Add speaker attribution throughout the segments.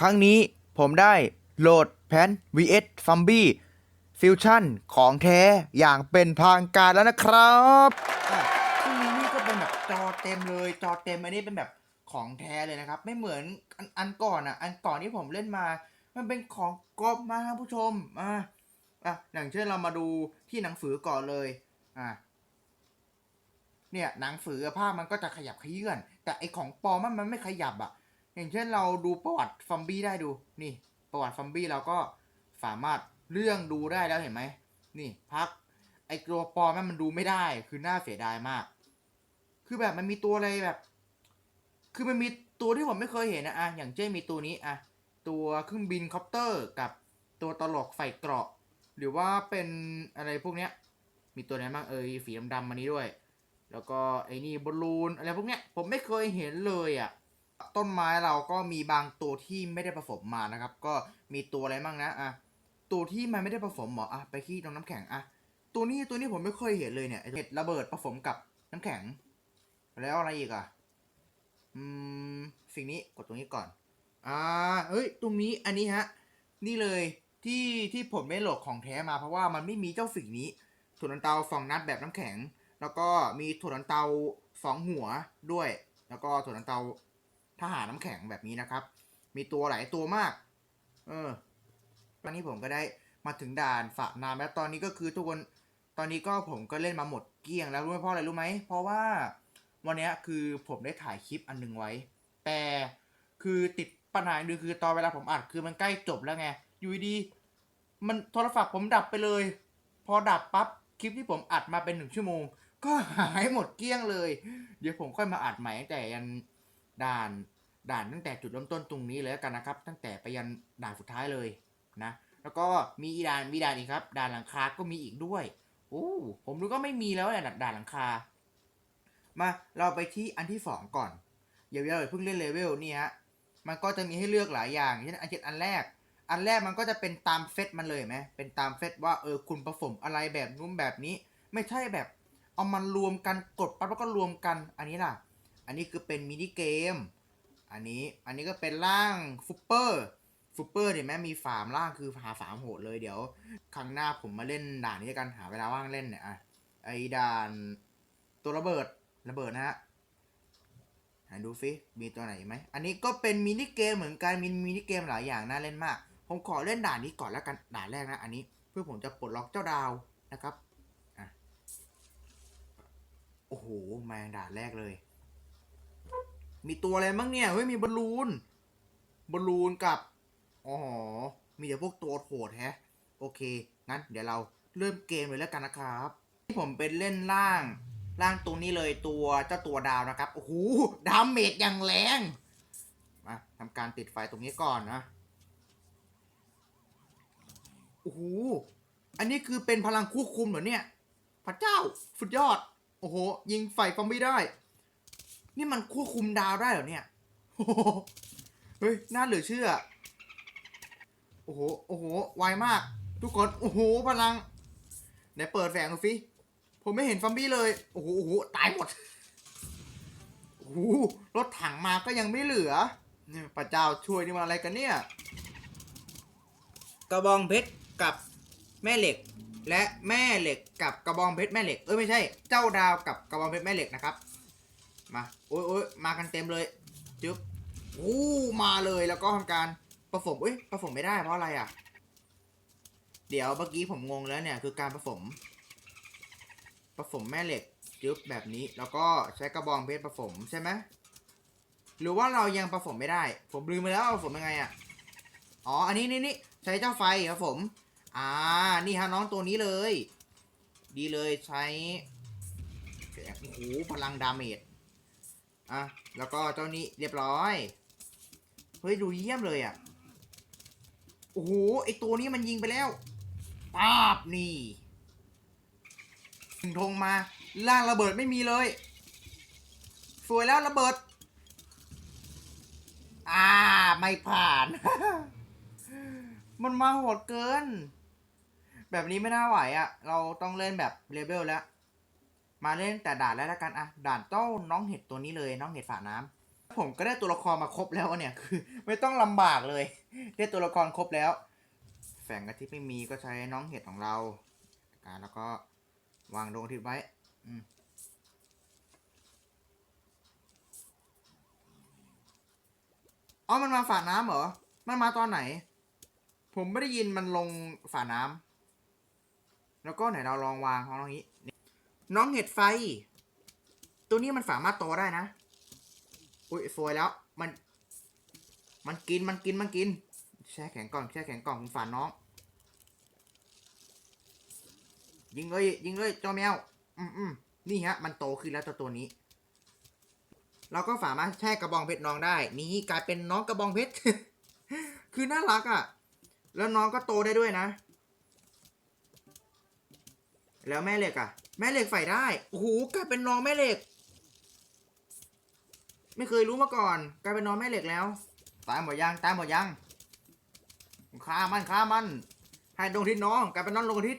Speaker 1: ครั้งนี้ผมได้โหลดแผน vs f u m b y Fusion ของแท้อย่างเป็นทางการแล้วนะครับซึ่งนี้นี่ก็เป็นแบบจอเต็มเลย จอเต็มอันนี้เป็นแบบของแท้เลยนะครับ ไม่เหมือนอันอนก่อนอะ อันก่อนที่ผมเล่นมา มันเป็นของกรอบมาครับผู้ชมอะอะอย่างเช่นเรามาดูที่หนังสือก่อนเลยอะเนี่ยหนังสือภาพมันก็จะขยับขยื่นแต่ไอของปลอมมันมันไม่ขยับอะ่ะ อย่างเช่นเราดูประวัติฟอมบี้ได้ดูนี่ประวัติฟอมบี้เราก็สามารถเลื่องดูได้แล้วเห็นไหมนี่พักไอตัวปลอมมันมันดูไม่ได้คือน่าเสียดายมาก คือแบบมันมีตัวอะไรแบบ คือมันมีตัวที่ผมไม่เคยเห็นนะอะอย่างเช่นมีตัวนี้อะตัวเครื่องบินคอปเตอร์กับตัวตลกใส่เกราะ หรือว่าเป็นอะไรพวกเนี้ย มีตัวไหนบ้างเอ่ยสีดำๆมานี้ด้วย แล้วก็ไอ้นี่บอลลูนอะไรพวกเนี้ยผมไม่เคยเห็นเลยอะ่ะ ต้นไม้เราก็มีบางตัวที่ไม่ได้ผสมมานะครับ ก็มีตัวอะไรบ้างนะอะตัวที่มันไม่ได้ผสมหมออะไปที่ตรงน้ำแข็งอะตัวนี้ตัวนี้ผมไม่เคยเห็นเลยเนี่ยเห็ดระเบิดผสมกับน้ำแข็ง แล้วอะไรอีกอะอืมสิ่งนี้กดตรงนี้ก่อนอ่าเอ้ย ตรงนี้อันนี้ฮะ นี่เลยที่ที่ผมไม่โหลดของแท้มาเพราะว่ามันไม่มีเจ้าสิ่งนี้ถั่วลันเตาสองนัดแบบน้ำแข็ง แล้วก็มีถั่วลันเตาสองหัวด้วย แล้วก็ถั่วลันเตา ทหาน้ำแข็งแบบนี้นะครับ มีตัวหลายตัวมาก เออ ตอนนี้ผมก็ได้มาถึงด่านฝากนามแล้วตอนนี้ก็คือทุกคน ตอนนี้ก็ผมก็เล่นมาหมดเกลี้ยงแล้วรู้ไหมเพราะอะไรรู้ไหม เพราะว่าวันนี้คือผมได้ถ่ายคลิปอันหนึงไว้ แต่คือติดปัญหาหนึ่งคือตอนเวลาผมอัดคือมันใกล้จบแล้วไง อยู่ดีๆมันโทรศัพท์ผมดับไปเลย พอดับปั๊บคลิปที่ผมอัดมาเป็นหนึ่งชั่วโมง ก็หายหมดเกลี้ยงเลย เดี๋ยวผมค่อยมาอัดใหม่แต่ยัน ด่านด่านตั้งแต่จุดเริ่มต้นตรงนี้เลยกันนะครับ ตั้งแต่ไปยันด่านสุดท้ายเลยนะแล้วก็มีอีด่านมีด่านอีกครับ ด่านหลังคา ก็มีอีกด้วยโอ้ผมดูก็ไม่มีแล้วเนี่ยด่านหลังคา มาเราไปที่อันที่สองก่อนเดี๋ยวเราเพิ่งเล่นเลเวลนี่ฮะมันก็จะมีให้เลือกหลายอย่างเช่นอันเช่นอันแรก อันแรกมันก็จะเป็นตามเซตมันเลยไหมเป็นตามเซตว่าเออคุณผสมอะไรแบบนู้นแบบนี้ ไม่ใช่แบบ เอามันรวมกันกดปั๊บแล้วก็รวมกันอันนี้ล่ะ อันนี้คือเป็นมินิเกม อันนี้อันนี้ก็เป็นร่างฟุปเปอร์ฟุปเปอร์เห็นไหมมีฝามร่างคือหาฝามโหดเลยเดี๋ยว ครั้งหน้าผมมาเล่นด่านนี้กันหาเวลาว่างเล่นเนี่ยอะไอ้ด่านตัวระเบิดระเบิดนะฮะหนดูฟิมีตัวไหนไหมอันนี้ก็เป็นมินิเกมเหมือนกันมีมินิเกมหลายอย่างน่าเล่นมาก ผมขอเล่นด่านนี้ก่อนแล้วกันด่านแรกนะอันนี้เพื่อผมจะปลดล็อกเจ้าดาวนะครับอะโอ้โหแมงด่านแรกเลย มีตัวอะไรบ้างเนี่ย เฮ้ย มีบอลลูน บอลลูนกับ อ๋อ มีแต่พวกตัวโหดแฮะ โอเค งั้น เดี๋ยวเราเริ่มเกมเลยแล้วกันนะครับ ที่ผมเป็นเล่นล่าง ล่างตัวนี้เลยตัวเจ้าตัวดาวนะครับ โอ้โห ดาเมจอย่างแรง มาทำการติดไฟตรงนี้ก่อนนะ โอ้โห อันนี้คือเป็นพลังควบคุมเหรอเนี่ย พระเจ้า สุดยอด โอ้โห ยิงไฟฟอมบี้ได้ นี่มันควบคุมดาวได้เหรอเนี่ยโอ้โหเฮ้ย น่าเหลือเชื่อ โอ้โห โอ้โห ไวมาก ทุกคน โอ้โห พลัง ไหนเปิดแสงดูสิผมไม่เห็นฟอมบี้เลย โอ้โห โอ้โห ตายหมด โอ้โห รถถังมาก็ยังไม่เหลือเนี่ยพระเจ้าช่วยนี่มาอะไรกันเนี่ย กระบองเพชรกับแม่เหล็ก และแม่เหล็กกับกระบองเพชรแม่เหล็ก เอ้ยไม่ใช่ เจ้าดาวกับกระบองเพชรแม่เหล็กนะครับ มาโอ้ยโอ้ยมากันเต็มเลยจึ๊บโอ้มาเลยแล้วก็ทำการผสมเอ้ยผสมไม่ได้เพราะอะไรอะ เดี๋ยวเมื่อกี้ผมงงแล้วเนี่ยคือการผสมผสมแม่เหล็กจึ๊บแบบนี้แล้วก็ใช้กระบองเพชรผสมใช่ไหมหรือว่าเรายังผสมไม่ได้ ผมลืมไปแล้วว่าผสมยังไงอะอ๋ออันนี้นี่นี่ใช้เจ้าไฟครับผมอ่านี่ฮะน้องตัวนี้เลย ดีเลยใช้โอ้โหพลังดาเมจ อะ แล้วก็เจ้านี้เรียบร้อย เฮ้ย ดูเยี่ยมเลยอะ โอ้โห ไอตัวนี้มันยิงไปแล้วปาบนี่ถึงธงมา ล่างระเบิดไม่มีเลย สวยแล้วระเบิด อ่า ไม่ผ่าน มันมาโหดเกิน แบบนี้ไม่น่าไหวอะ่ะ เราต้องเล่นแบบเลเวลแล้ว มาเล่นแต่ด่านแล้วละกันอะด่านเต้าน้องเห็ดตัวนี้เลยน้องเห็ดฝาน้ผมก็ได้ตัวละครมาครบแล้วเนี่ยคือ ไม่ต้องลำบากเลยได้ตัวละครครบแล้วแฝงกะทิไม่มีก็ใช้น้องเห็ดของเราการแล้วก็วางดวงอาทิตย์ไว้อืมอ๋อมันมาฝาน้ำเหรอ มันมาตอนไหน ผมไม่ได้ยินมันลงฝาน้ำ แล้วก็ไหนเราลองวางของน้องนี้ น้องเห็ดไฟ ตัวนี้มันสามารถโตได้นะ อุ้ยสวยแล้ว มัน มันกินมันกินมันกิน แช่แข็งก่อนแช่แข็งก่อนคุณฝานน้อง ยิงเลยยิงเลยเจ้าแมว อืมอืมนี่ฮะ มันโตขึ้นแล้วตัวตัวนี้ เราก็สามารถแช่กระบองเพชรน้องได้ นี่กลายเป็นน้องกระบองเพชร คือน่ารักอะ่ะ แล้วน้องก็โตได้ด้วยนะ แล้วแม่เหล็กอะ่ะแม่เหล็กใส่ได้โอ้โหกลายเป็นน้องแม่เหล็ก ไม่เคยรู้มาก่อน กลายเป็นน้องแม่เหล็กแล้ว ตายหมดยังตายหมดยังฆ่ามันฆ่ามันให้ดวงอาทิศน้องกลายเป็นน้องดวงอาทิศ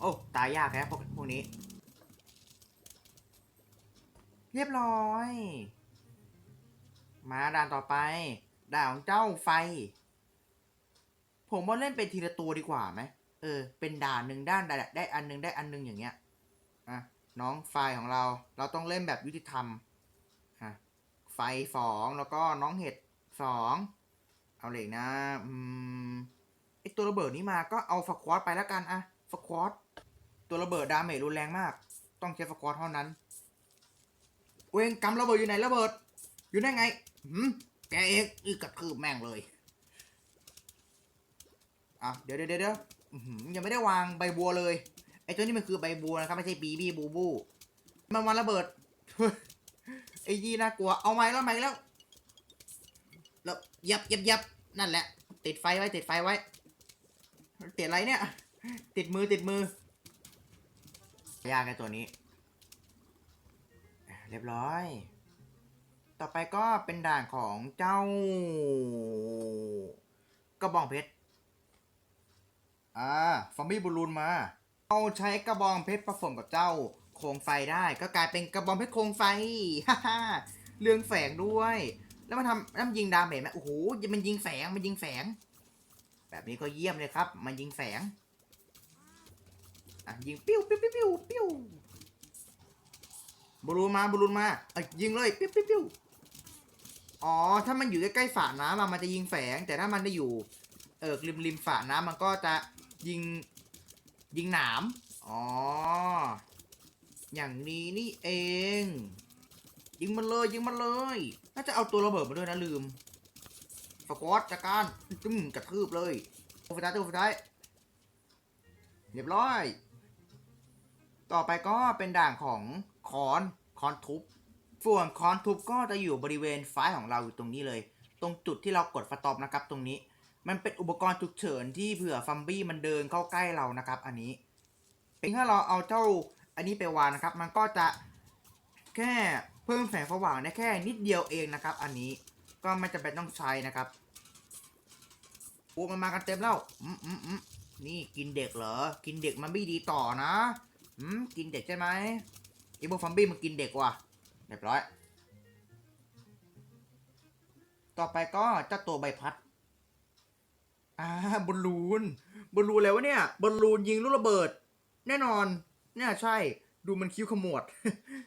Speaker 1: โอ้ตายยากแค่พวกพวกนี้ เรียบร้อย มาด่านต่อไปด่านของเจ้าไฟ ผมว่าเล่นเป็นทีละตัวดีกว่าไหม เออ เป็นด่านหนึ่งด้านได้ได้อันหนึ่งได้อันหนึ่งอย่างเงี้ยอะน้องไฟของเรา เราต้องเล่นแบบยุติธรรมอะไฟสองแล้วก็น้องเห็ดสองเอาเลยนะอืมไอตัวระเบิดนี้มาก็เอาฟควอตไปแล้วกันอะฟควอตตัวระเบิดดาเมจรุนแรงมาก ต้องใช้ฟควอตเท่านั้น เวงกำระเบิดอยู่ไหนระเบิด อยู่ได้ไงหืมแกเองอีกกระทืบแม่งเลยอะเดี๋ยวเดี๋ยวเดี๋ยว อื้อหือยังไม่ได้วางใบบัวเลย ไอ้ตัวนี้มันคือใบบัวนะครับไม่ใช่บีบีบูบูมันมาระเบิด ไอ้ยี่น่ากลัว เอาไม้แล้วไม้แล้ว แล้วยับยับยับนั่นแหละ ติดไฟไว้ติดไฟไว้ ติดอะไรเนี่ย ติดมือติดมือยากไอ้ตัวนี้ เรียบร้อย ต่อไปก็เป็นด่านของเจ้ากระบองเพชร อ่าฟอมบี้บูลูนมาเอาใช้กระบองเพชรผสมกับเจ้าโคมไฟได้ ก็กลายเป็นกระบองเพชรโคมไฟฮ่าฮ่าเรืองแฝงด้วย แล้วมันทำแล้วมันยิงดาเมจไหมโอ้โหมันยิงแฝงมันยิงแฝงแบบนี้ก็เยี่ยมเลยครับ มันยิงแฝงอะยิงปิ้วปิ้วปิ้วปิ้วปิ้วบอลูนมาบอลูนมาเอ้ยยิงเลยปิ้วปิ้วปิ้วอ๋อถ้ามันอยู่ใกล้ๆฝาน้ำมันจะยิงแฝงแต่ถ้ามันได้อยู่เออริมริมฝาน้ำมันก็จะ ยิง ยิงหนาม อ๋อ อย่างนี้นี่เอง ยิงมันเลยยิงมันเลย น่าจะเอาตัวระเบิดมาด้วยนะลืมฟกอตจากการจึ้มกระทืบเลยตัวสุดท้ายตัวสุดท้ายเรียบร้อย ต่อไปก็เป็นด่านของคอนคอนทุบส่วนคอนทุบก็จะอยู่บริเวณไฟของเราอยู่ตรงนี้เลย ตรงจุดที่เรากดสต็อปนะครับตรงนี้ มันเป็นอุปกรณ์ฉุกเฉินที่เผื่อฟัมบี้มันเดินเข้าใกล้เรานะครับ อันนี้เป็นถ้าเราเอาเจ้าอันนี้ไปวางนะครับ มันก็จะแค่เพิ่มแสงสว่างได้แค่นิดเดียวเองนะครับ อันนี้ก็ไม่จำเป็นต้องใช้นะครับโอ้มันมากันเต็มแล้วอืมอืมอืมนี่กินเด็กเหรอ กินเด็กมันไม่ดีต่อนะอืมกินเด็กใช่ไหมไอ้พวกฟัมบี้มันกินเด็กว่ะเรียบร้อย ต่อไปก็เจ้าตัวใบพัด อ่าบอลลูนบอลลูนแล้ววะเนี่ยบอลลูนยิงลูกระเบิด แน่นอนเนี่ยใช่ ดูมันคิ้วขมวด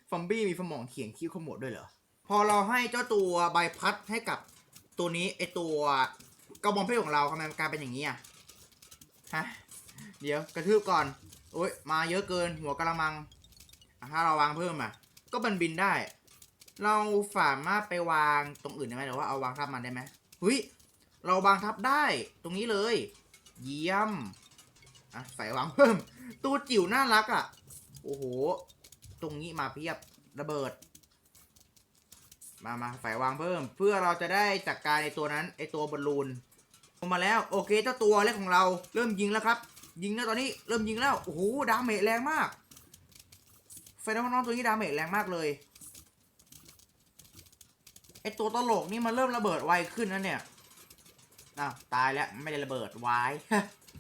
Speaker 1: ฟอมบี้มีสมองเขียงคิ้วขมวดด้วยเหรอ พอเราให้เจ้าตัวใบพัดให้กับตัวนี้ไอตัวกระบองเพชรของเราทำไมมันกลายเป็นอย่างนี้อะฮะเดี๋ยวกระทืบก่อนโอ๊ยมาเยอะเกินหัวกระมัง ถ้าเราวางเพิ่มอะ ก็มันบินได้ เราสามารถไปวางตรงอื่นได้ไหมหรือว่าเอาวางทับมันได้ไหมเฮ้ย เราวางทับได้ตรงนี้เลย เยี่ยม อะ ใส่วางเพิ่ม ตัวจิ๋วน่ารักอะ โอ้โห ตรงนี้มาเพียบระเบิด มามาใส่วางเพิ่ม เพื่อเราจะได้จัดกการไอตัวนั้นไอตัวบอลลูนลงมาแล้ว โอเคเจ้าตัวเล็กของเราเริ่มยิงแล้วครับ ยิงแล้วตอนนี้เริ่มยิงแล้ว โอ้โหดาเมจแรงมากไฟน้องๆตัวนี้ดาเมจแรงมากเลยไอตัวตลกนี่มันเริ่มระเบิดไวขึ้นนะเนี่ย อ้าวตายแล้วไม่ได้ระเบิดไว้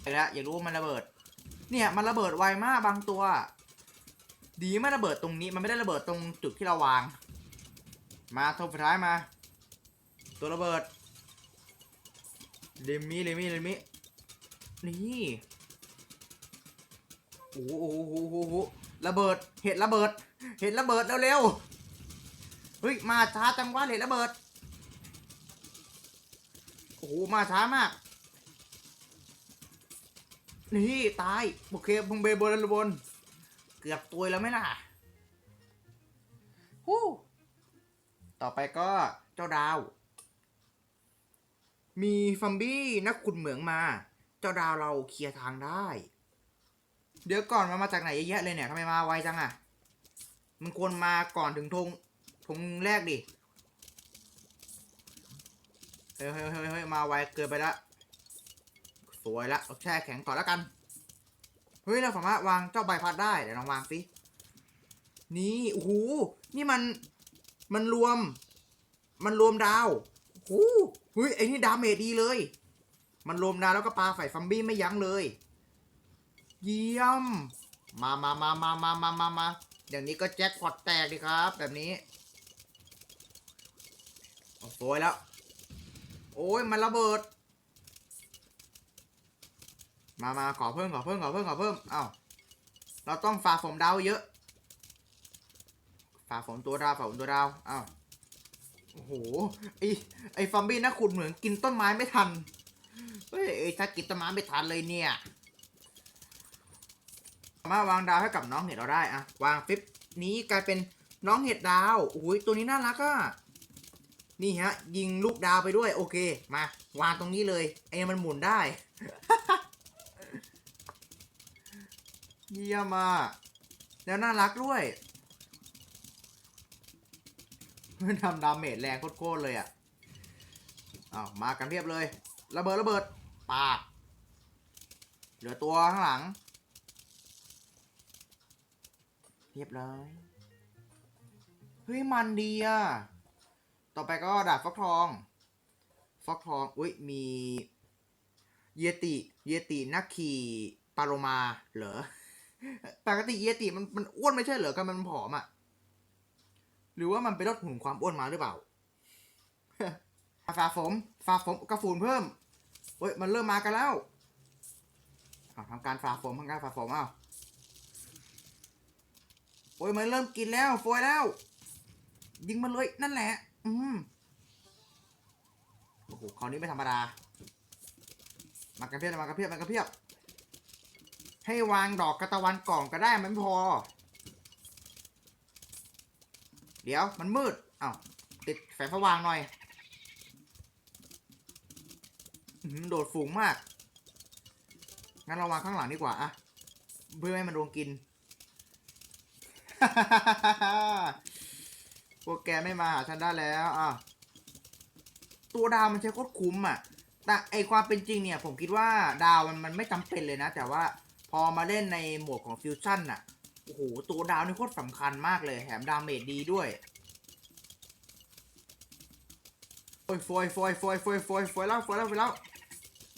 Speaker 1: ไปแล้วอยากรู้ว่ามันระเบิด เนี่ยมันระเบิดไวมากบางตัว ดีไม่ระเบิดตรงนี้มันไม่ได้ระเบิดตรงจุดที่เราวาง มาตัวสุดท้ายมา ตัวระเบิดเลมิเลมิเลมินี่โอ้โหโอ้โหโหระเบิดเห็ดระเบิด เห็ดระเบิดเร็วๆเฮ้ยมาช้าจังวะเห็ดระเบิด หมาช้ามาก นี่ตายโอเคพุงเบบนบน เกือบตัวแล้วไหมล่ะฮู้ต่อไปก็เจ้าดาว มีฟัมบี้นักขุดเหมืองมา เจ้าดาวเราเคลียร์ทางได้ เดี๋ยวก่อนมันมาจากไหนเยอะแยะเลยเนี่ยทำไมมาไวจังอะมันควรมาก่อนถึงธงธงแรกดิ เฮ้ยเฮ้ยเฮ้ยมาไวเกินไปละสวยละเอาแช่แข็งต่อแล้วกัน เฮ้ย เราสามารถวางเจ้าใบพัดได้ เดี๋ยวลองวางสิ นี่ โอ้โห นี่มัน มันรวม มันรวมดาวโอ้โหเฮ้ยไอ้นี่ดาเมจดีเลย มันรวมดาวแล้วก็ปาใส่ฟัมบี้ไม่ยั้งเลย เยี่ยม มามามามามามามามาอย่างนี้ก็แจ็คพอตแตกดีครับ แบบนี้เอาสวยแล้ว โอ้ยมันระเบิด มามาขอเพิ่มขอเพิ่มขอเพิ่มขอเพิ่มเอ้าเราต้องฝ่าฝมดาวเยอะฝ่าฝมตัวดาวฝ่าฝมตัวดาวเอ้าโอ้โหไอไอฟัมบี้นะขุดเหมือนกินต้นไม้ไม่ทันเฮ้ยไอถ้ากินต้นไม้ไม่ทันเลยเนี่ยสามารถวางดาวให้กับน้องเห็ดเราได้อะวางฟิปนี้กลายเป็นน้องเห็ดดาวโอ้ยตัวนี้น่ารักอะ นี่ฮะ ยิงลูกดาวไปด้วยโอเค มาวางตรงนี้เลยไอ้มันหมุนได้ เยี่ยมอะแล้วน่ารักด้วยมันทำดาเมจแรงโคตรเลยอะอ้าวมากันเรียบเลย ระเบิดระเบิดปาดเหลือตัวข้างหลัง เรียบร้อย เฮ้ย มันดีอะ ต่อไปก็ดาบฟักทอง ฟักทอง อุ้ย มีเยติ เยตินักขี่ปาโลมาเหรอ ปกติเยติมันมันอ้วนไม่ใช่เหรอกันมันผอมอะ หรือว่ามันไปลดหุ่นความอ้วนมาหรือเปล่าฝาผมฝาผมกระฟูนเพิ่มเฮ้ย มันเริ่มมากันแล้วเอาทำการฝาผมทำการฝาผมเอาโอ้ยมันเริ่มกินแล้วโฟยแล้ว ยิงมันเลยนั่นแหละ อืมโอ้โหคราวนี้ไม่ธรรมดา มากระเพียบมากระเพียบมากระเพียบ ให้วางดอกกระตะวันก่อนก็ได้มันพอ เดี๋ยวมันมืดอ้าวติดแสงสว่างหน่อยหือโดดฝูงมาก งั้นเราวางข้างหลังดีกว่าอะเพื่อไม่ให้มันโดนกิน พวกแกไม่มาหาฉันได้แล้วอะตัวดาวมันใช้โคตรคุ้มอะ แต่ไอความเป็นจริงเนี่ย ผมคิดว่าดาวมันมันไม่จำเป็นเลยนะ แต่ว่าพอมาเล่นในโหมดของฟิวชั่นน่ะ โอ้โห ตัวดาวนี่โคตรสำคัญมากเลย แถมดาเมจดีด้วยโอ้ยฟอยฟอยฟอยฟอยฟอยฟอยแล้วฟอยแล้วฟอยแล้ว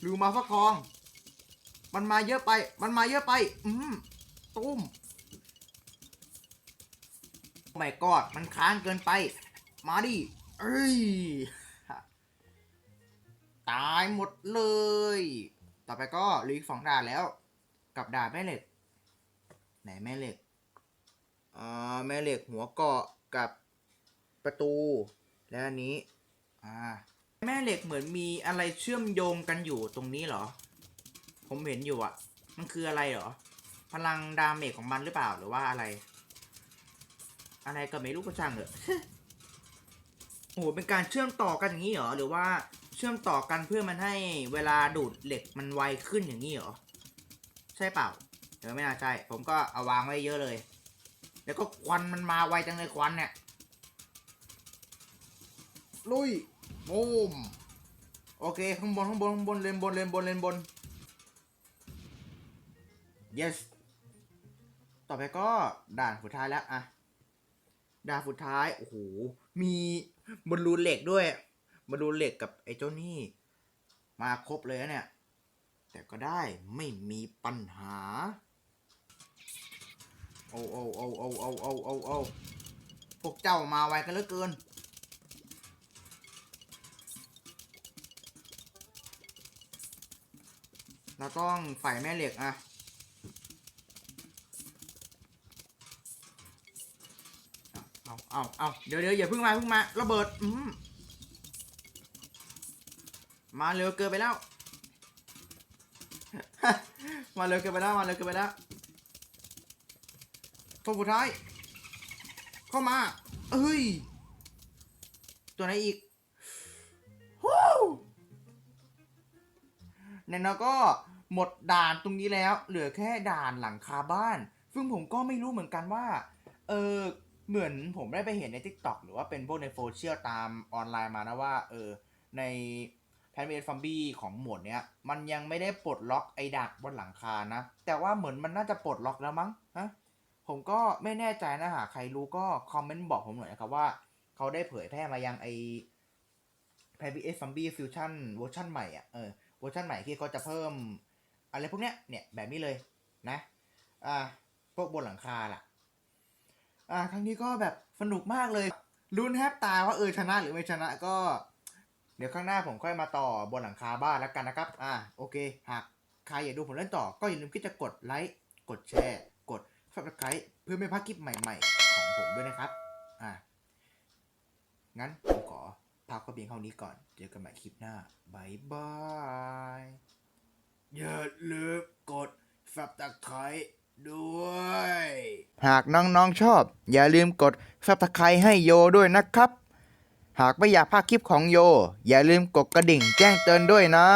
Speaker 1: ลืมมาฟักทอง มันมาเยอะไป มันมาเยอะไป อืมตุ้ม โอ้ my god มันค้างเกินไป มาดิ เอ้ย ตายหมดเลย ต่อไปก็ลีกสองด่านแล้ว กับด่านแม่เหล็ก ไหนแม่เหล็กอ่าแม่เหล็กหัวเกาะกับประตู และอันนี้ อ่า แม่เหล็กเหมือนมีอะไรเชื่อมโยงกันอยู่ตรงนี้เหรอ ผมเห็นอยู่อะมันคืออะไรเหรอ พลังดาเมจของมันหรือเปล่าหรือว่าอะไร อะไรก็ไม่รู้ก็ช่างเถอะโอ้โหเป็นการเชื่อมต่อกันอย่างนี้เหรอ หรือว่าเชื่อมต่อกันเพื่อมันให้เวลาดูดเหล็กมันไวขึ้นอย่างนี้เหรอ ใช่เปล่า เดี๋ยวไม่น่าใช่ ผมก็เอาวางไว้เยอะเลย แล้วก็ควันมันมาไวจังเลยควันเนี่ย ลุยบูมโอเค ข้างบนข้างบนข้างบนเลนบนเลนบนเลนบน yes ต่อไปก็ด่านสุดท้ายแล้วอะ ดาบสุดท้าย โอ้โห มีบอลลูนเหล็กด้วยบอลลูนเหล็กกับไอ้เจ้านี่ มาครบเลยเนี่ย แต่ก็ได้ไม่มีปัญหา โอ้โอ้โอ้โอ้โอ้โอ้โอ้โอ้พวกเจ้ามาไวกันเหลือเกิน เราต้องใส่แม่เหล็กอะ เอาเอาเอาเดี๋ยวเดี๋ยวอย่าเพิ่งมาเพิ่งมาระเบิดอืมมาเร็วเกินไปแล้ว มาเร็วเกินไปแล้วมาเร็วเกินไปแล้วตัวสุดท้าย เข้ามาเอ้ย ตัวไหนอีกฮู้เนี่ยเรก็หมดด่านตรงนี้แล้ว เหลือแค่ด่านหลังคาบ้าน ซึ่งผมก็ไม่รู้เหมือนกันว่า เออ เหมือนผมได้ไปเห็นใน Tik t o อกหรือว่าเป็นพวกในโซเชียลตามออนไลน์มานะว่า เออ ในแพนเมดฟัมบี้ของหมวดเนี้ย มันยังไม่ได้ปลดล็อกไอ้ดักบนหลังคานะ แต่ว่าเหมือนมันน่าจะปลดล็อกแล้วมั้งฮะผมก็ไม่แน่ใจนะหากใครรู้ก็คอมเมนต์บอกผมหน่อยนะครับว่า เขาได้เผยแพร่มายังไอ p v s Zombie Fusion เวอร์ชันใหม่อะเออเวอร์ชันใหม่ที่เขาจะเพิ่มอะไรพวกเนี้ยเนี่ยแบบนี้เลยนะอ่าพวกบนหลังคาล่ะ อ่าครั้งนี้ก็แบบสนุกมากเลยลุ้นแทบตายว่าเออชนะหรือไม่ชนะก็ เดี๋ยวข้างหน้าผมค่อยมาต่อบนหลังคาบ้านแล้วกันนะครับ อ่าโอเค หากใครอยากดูผมเล่นต่อก็อย่าลืมที่จะกดไลค์กดแชร์ กด subscribe เพื่อไม่พลาดคลิปใหม่ ๆ ของผมด้วยนะครับ อ่างั้นผมขอพักก็เพียงเท่านี้ก่อน เจอกันใหม่คลิปหน้าบายบาย อย่าลืมกด subscribe ด้วย หากน้องๆชอบ อย่าลืมกด subscribe ให้โยด้วยนะครับ หากไม่อยากพลาดคลิปของโย อย่าลืมกดกระดิ่งแจ้งเตือนด้วยนะ